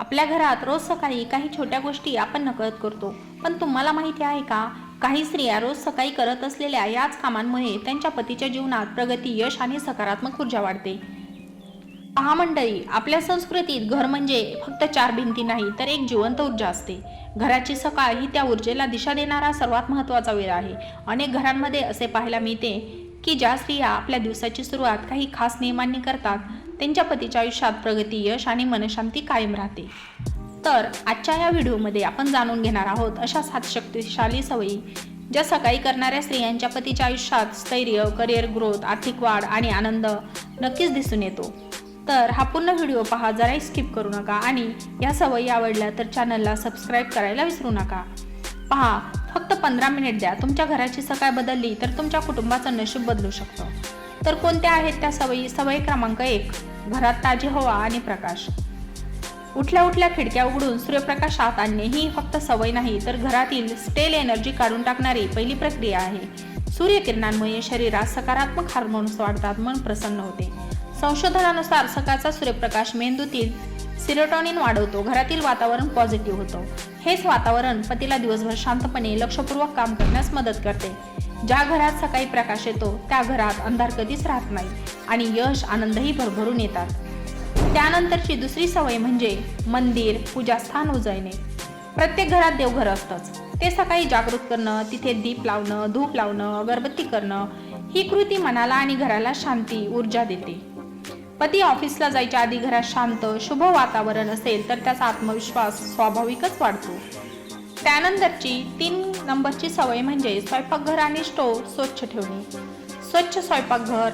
आपल्या घरात रोज सकाळी काही छोट्या गोष्टी आपण नकळत करतो. पण तुम्हाला माहिती आहे का? काही स्त्रिया रोज सकाळी करत असलेल्या याच कामांमुळे त्यांच्या पतीच्या जीवनात प्रगती यश आणि सकारात्मक ऊर्जा वाढते. पहा मंडळी आपल्या संस्कृतीत घर म्हणजे फक्त चार भिंती नाही तर एक जिवंत ऊर्जा असते. घराची सकाळ ही त्या ऊर्जेला दिशा देणारा सर्वात महत्त्वाचा वेळ आहे. अनेक घरांमध्ये असे पाहायला मिळते की ज्या स्त्रिया आपल्या दिवसाची सुरुवात काही खास नियमांनी करतात त्यांच्या पतीच्या आयुष्यात प्रगती यश आणि मनशांती कायम राहते. तर आजच्या या व्हिडिओमध्ये आपण जाणून घेणार आहोत अशा सात शक्तिशाली सवयी ज्या सकाळी करणाऱ्या स्त्रियांच्या पतीच्या आयुष्यात स्थैर्य करिअर ग्रोथ आर्थिक वाढ आणि आनंद नक्कीच दिसून येतो. तर हा पूर्ण व्हिडिओ पहा जराही स्किप करू नका आणि या सवयी आवडल्या तर चॅनलला सबस्क्राईब करायला विसरू नका. पहा फक्त पंधरा मिनिट द्या. तुमच्या घराची सकाळ बदलली तर तुमच्या कुटुंबाचं नशीब बदलू शकतं. तर कोणत्या आहेत त्या सवयी? सवयी क्रमांक एक. घरात ताजी हवा आणि प्रकाश. उठल्या उठल्या खिडक्या उघडून सूर्यप्रकाश आत आणणे ही फक्त सवय नाही तर घरातील स्टेल एनर्जी काढून टाकणारी पहिली प्रक्रिया आहे. सूर्यकिरणांमुळे शरीरात सकारात्मक हार्मोन्स वाढतात मन प्रसन्न होते. संशोधनानुसार सकाळचा सूर्यप्रकाश मेंदूतील सिरोटॉनिन वाढवतो. घरातील वातावरण पॉझिटिव्ह होतं. हेच वातावरण पतीला दिवसभर शांतपणे लक्षपूर्वक काम करण्यास मदत करते. ज्या घरात सकाळी प्रकाश येतो त्या घरात अंधार कधीच राहत नाही आणि यश आनंदही भरभरून येतात. त्यानंतरची दुसरी सवय म्हणजे मंदिर पूजास्थान उजळणे. प्रत्येक घरात देवघर असतंच. ते सकाळी जागृत करणं तिथे दीप लावणं धूप लावणं अगरबत्ती करणं ही कृती मनाला आणि घराला शांती ऊर्जा देते. पती ऑफिसला जायच्या आधी घरात शांत शुभ वातावरण असेल तर त्याचा आत्मविश्वास स्वाभाविकच वाढतो. त्यानंतरची तीन नंबरची सवय म्हणजे स्वयंपाकघर आणि स्टोव स्वच्छ ठेवणे. स्वच्छ स्वयंपाकघर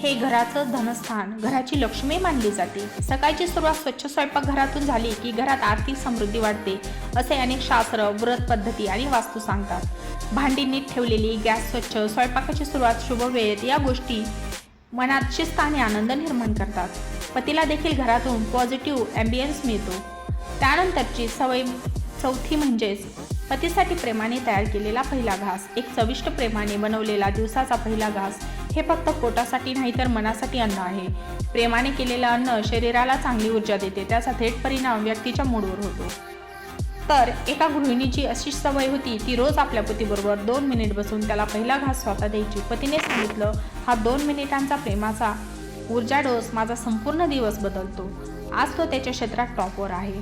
हे घराचं धनस्थान घराची लक्ष्मी मानली जाते. सकाळची सुरुवात स्वच्छ स्वयंपाकघरातून झाली की घरात आर्थिक समृद्धी वाढते असे अनेक शास्त्र व्रत पद्धती आणि वास्तू सांगतात. भांडी नीट ठेवलेली गॅस स्वच्छ स्वयंपाकाची सुरुवात शुभ वेळेत या गोष्टी मनात शिस्त आणि आनंद निर्माण करतात. पतीला देखील घरातून पॉझिटिव्ह ॲम्बियन्स मिळतो. त्यानंतरची सवय चौथी म्हणजेच पतीसाठी प्रेमाने तयार केलेला पहिला घास. एक चविष्ट प्रेमाने बनवलेला दिवसाचा पहिला घास. हे फक्त पोटासाठी नाही तर मनासाठी अन्न आहे. प्रेमाने केलेलं अन्न शरीराला चांगली ऊर्जा देते. त्याचा थेट परिणाम व्यक्तीच्या मूडवर होतो. तर एका गृहिणीची अशी सवय होती ती रोज आपल्या पतीबरोबर दोन मिनिट बसून त्याला पहिला घास स्वतः द्यायची. पतीने सांगितलं हा दोन मिनिटांचा प्रेमाचा ऊर्जा डोस माझा संपूर्ण दिवस बदलतो. आज तो त्याच्या क्षेत्रात टॉपवर आहे.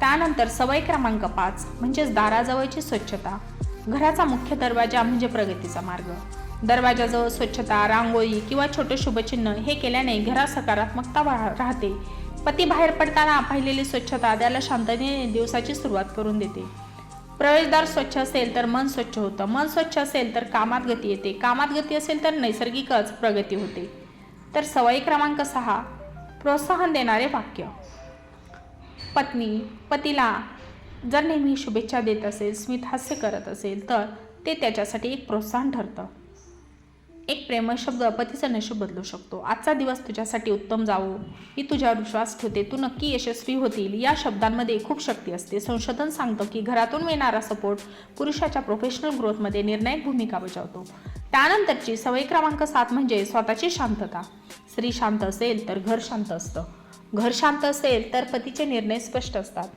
त्यानंतर सवय क्रमांक पाच म्हणजेच दाराजवळची स्वच्छता. घराचा मुख्य दरवाजा म्हणजे प्रगतीचा मार्ग. दरवाजाजवळ स्वच्छता रांगोळी किंवा छोटे शुभचिन्ह हे केल्याने घरात सकारात्मकता राहते. पती बाहेर पडताना पाहिलेली स्वच्छता त्याला शांततेने दिवसाची सुरुवात करून देते. प्रवेशद्वार स्वच्छ असेल तर मन स्वच्छ होतं. मन स्वच्छ असेल तर कामात गती येते. कामात गती असेल तर नैसर्गिकच प्रगती होते. तर सवयी क्रमांक सहा प्रोत्साहन देणारे वाक्य. पत्नी पतीला जर नेहमी शुभेच्छा देत असेल स्मित हास्य करत असेल तर ते त्याच्यासाठी एक प्रोत्साहन ठरतं. एक प्रेमळ शब्द पतीचं नशीब बदलू शकतो. आजचा दिवस तुझ्यासाठी उत्तम जावो. मी तुझ्यावर विश्वास ठेवते. तू नक्की यशस्वी होतील. या शब्दांमध्ये खूप शक्ती असते. संशोधन सांगतं की घरातून मिळणारा सपोर्ट पुरुषाच्या प्रोफेशनल ग्रोथमध्ये निर्णायक भूमिका बजावतो. त्यानंतरची सवय क्रमांक सात म्हणजे स्वतःची शांतता. स्त्री शांत असेल तर घर शांत असतं. घर शांत असेल तर पतीचे निर्णय स्पष्ट असतात.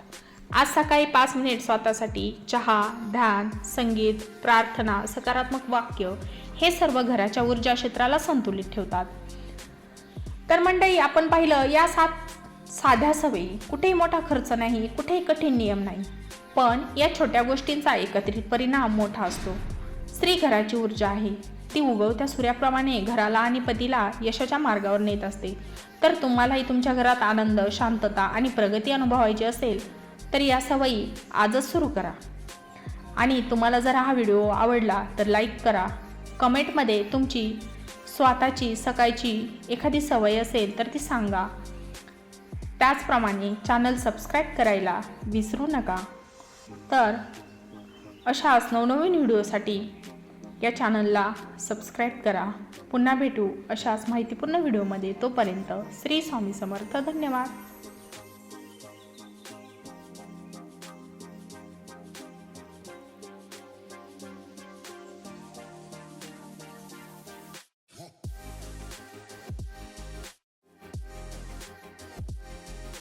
आज सकाळी पाच मिनिट स्वतःसाठी चहा ध्यान संगीत प्रार्थना सकारात्मक वाक्य हे सर्व घराच्या ऊर्जा क्षेत्राला संतुलित ठेवतात. तर मंडळी आपण पाहिलं या सात साध्या सवयी कुठेही मोठा खर्च नाही कुठेही कठीण नियम नाही पण या छोट्या गोष्टींचा एकत्रित परिणाम मोठा असतो. स्त्री घराची ऊर्जा आहे ती उगवत्या सूर्याप्रमाणे घराला आणि पतीला यशाच्या मार्गावर नेत असते. तर तुम्हालाही तुमच्या घरात आनंद शांतता आणि प्रगती अनुभवायची असेल तर या सवयी आजच सुरू करा. आणि तुम्हाला जर हा व्हिडिओ आवडला तर लाईक करा कमेंटमध्ये तुमची स्वतःची सकाळची एखादी सवय असेल तर ती सांगा. त्याचप्रमाणे चॅनल सबस्क्राईब करायला विसरू नका. तर अशाच नवनवीन व्हिडिओसाठी या चॅनलला सबस्क्राईब करा. पुन्हा भेटू अशाच माहितीपूर्ण व्हिडिओमध्ये. तोपर्यंत श्री स्वामी समर्थ. धन्यवाद.